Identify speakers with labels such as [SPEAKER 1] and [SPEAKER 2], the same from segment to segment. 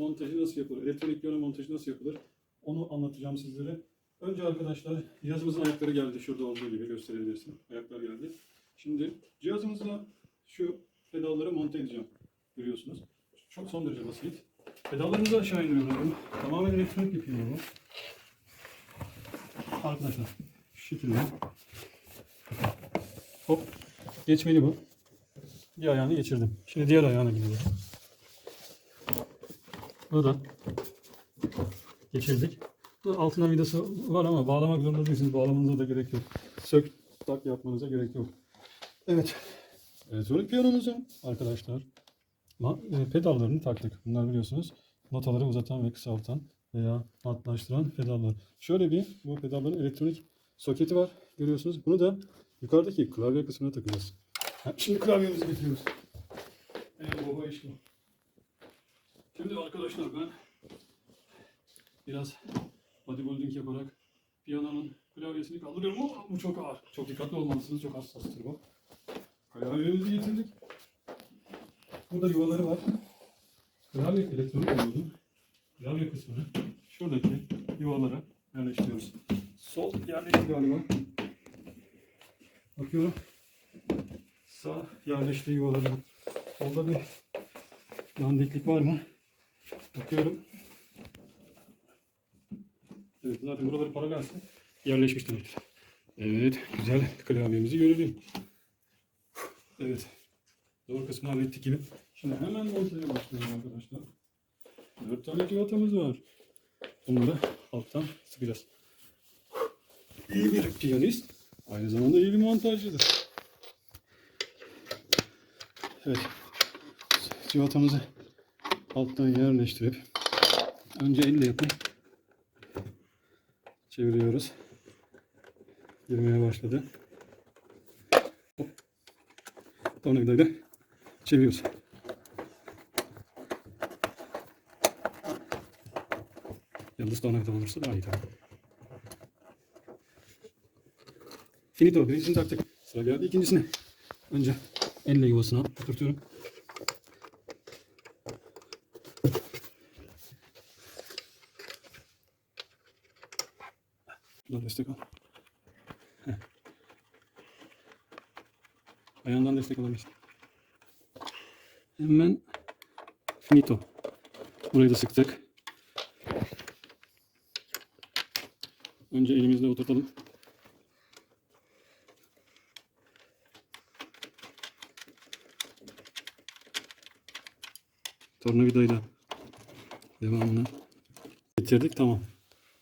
[SPEAKER 1] montajı nasıl yapılır? Elektronik piyano montajı nasıl yapılır? Onu anlatacağım sizlere. Önce arkadaşlar cihazımızın ayakları geldi. Şurada olduğu gibi gösterebilirsin. Ayaklar geldi. Şimdi cihazımızla şu pedalları monte edeceğim. Görüyorsunuz. Çok son derece basit. Pedallarımızı aşağı indiriyorum. Tamamen elektronik bir piyano bu. Arkadaşlar şu şekilde. Hop. Geçmeli bu. Bir ayağını geçirdim. Şimdi diğer ayağına gidiyorum. Bunu da geçirdik. Altına vidası var ama bağlamak zorunda değilsiniz. Bağlamanıza da gerek yok. Sök, tak yapmanıza gerek yok. Evet. Elektronik piyanomuzun arkadaşlar e, pedallarını taktık. Bunlar biliyorsunuz notaları uzatan ve kısaltan veya matlaştıran pedallar. Şöyle bir bu pedalların elektronik soketi var. Görüyorsunuz. Bunu da yukarıdaki klavye kısmına takacağız. Şimdi klavyemizi getiriyoruz. En baba iş bu. Şimdi arkadaşlar ben biraz bodybuilding yaparak piyanonun klavyesini kaldırıyorum. Oh, bu çok ağır. Çok dikkatli olmalısınız. Çok hassastır bu. Klavyemizi getirdik. Burada yuvaları var. Klavye elektronik oluyordum. Klavye kısmını şuradaki yuvalara yerleştiriyoruz. Sol yerleşti galiba. Bakıyorum. Sağ yerleşti yuvaları. Solda bir dandiklik var mı? Bakıyorum. Evet zaten buraları paralelse yerleşmiş demektir. Evet güzel klavyemizi görelim. Evet. Zor kısmını hallettik gibi. Şimdi hemen montajı başlayalım arkadaşlar. Dört tane civatamız var. Bunları alttan sıkacağız. İyi bir piyanist. Aynı zamanda iyi bir montajcıdır. Evet. Civatamızı alttan yerleştirip önce elle yapıp çeviriyoruz. Girmeye başladı. Hop. Tornavidayla çeviriyoruz. Yıldız tornavida olursa daha iyi tabii. Finito. Birincisini taktık. Sıra geldi ikincisine. Önce elle yuvasına oturtuyorum. Şuradan destek al. Heh. Ayağından destek alabilirsin. Hemen finito. Burayı da sıktık. Önce elimizle oturtalım. Tornavidayla devamını getirdik. Tamam.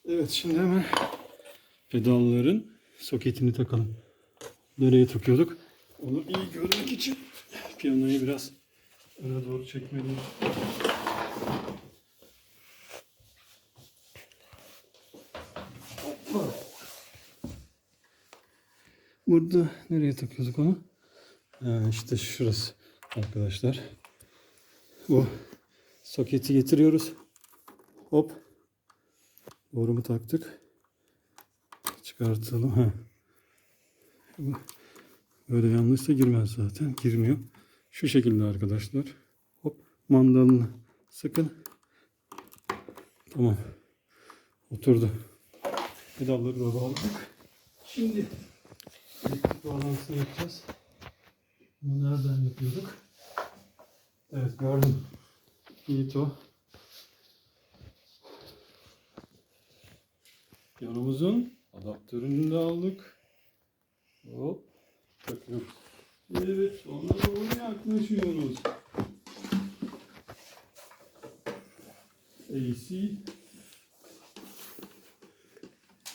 [SPEAKER 1] Evet şimdi hemen pedalların soketini takalım. Nereye takıyorduk? Onu iyi görmek için piyanoyu biraz öne doğru çekmeliyim. Burada nereye takıyorduk onu? Ha, işte şurası arkadaşlar. Bu soketi getiriyoruz. Hop. Doğru mu taktık? Çıkartalım. Ha. Böyle yanlışsa girmez zaten. Girmiyor. Şu şekilde arkadaşlar. Hop. Mandalını sıkın. Tamam. Oturdu. Pedalları da bağladık. Şimdi elektrik bağlantısını yapacağız. Bunu nereden yapıyorduk? Evet gördüm. Ito. Yanımızın adaptörünü de aldık. Hop. Takıyoruz. Evet sonra doğru yaklaşıyoruz. AC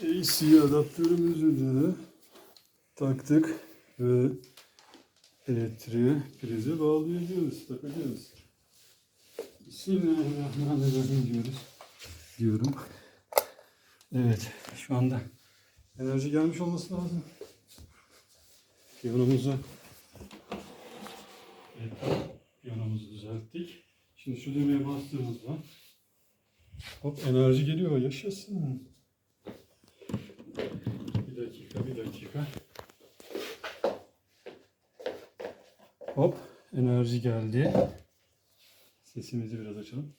[SPEAKER 1] AC adaptörümüzü de taktık ve elektriğe prize bağlayacağız, takacağız. Bismillahirrahmanirrahim diyoruz. Diyorum. Evet, şu anda enerji gelmiş olması lazım. Piyanomuzu evet, piyanomuzu düzelttik. Şimdi şu düğmeye bastığımızda hop enerji geliyor yaşasın. Bir dakika bir dakika. Hop enerji geldi. Sesimizi biraz açalım.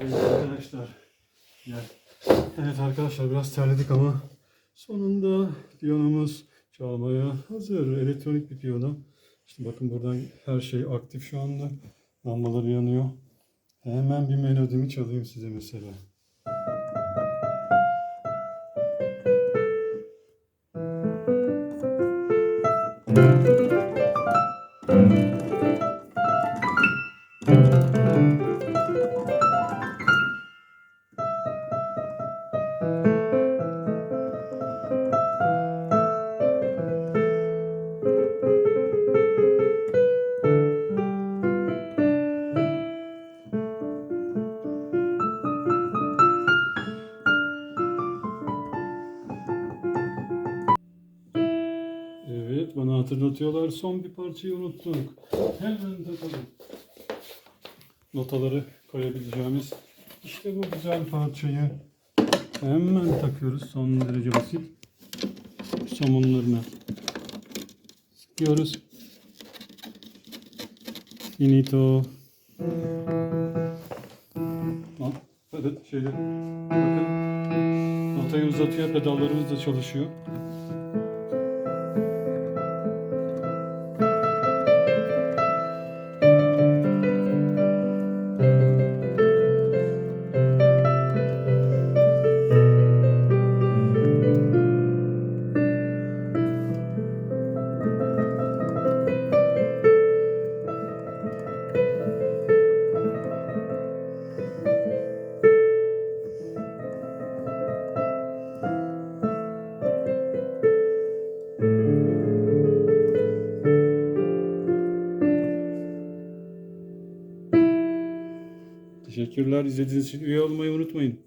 [SPEAKER 1] Evet arkadaşlar Evet arkadaşlar biraz terledik ama sonunda piyanomuz çalmaya hazır. Elektronik bir piyano. İşte bakın buradan her şey aktif şu anda. Lambaları yanıyor. Hemen bir melodimi çalayım size mesela. Evet hatırlatıyorlar. Son bir parçayı unuttuk. Hemen takalım. Notaları koyabileceğimiz işte bu güzel parçayı hemen takıyoruz. Son derece basit. Somunlarını sıkıyoruz. Finito. Evet şeyde bakın notayı uzatıyor pedallarımız da çalışıyor. Teşekkürler izlediğiniz için üye olmayı unutmayın.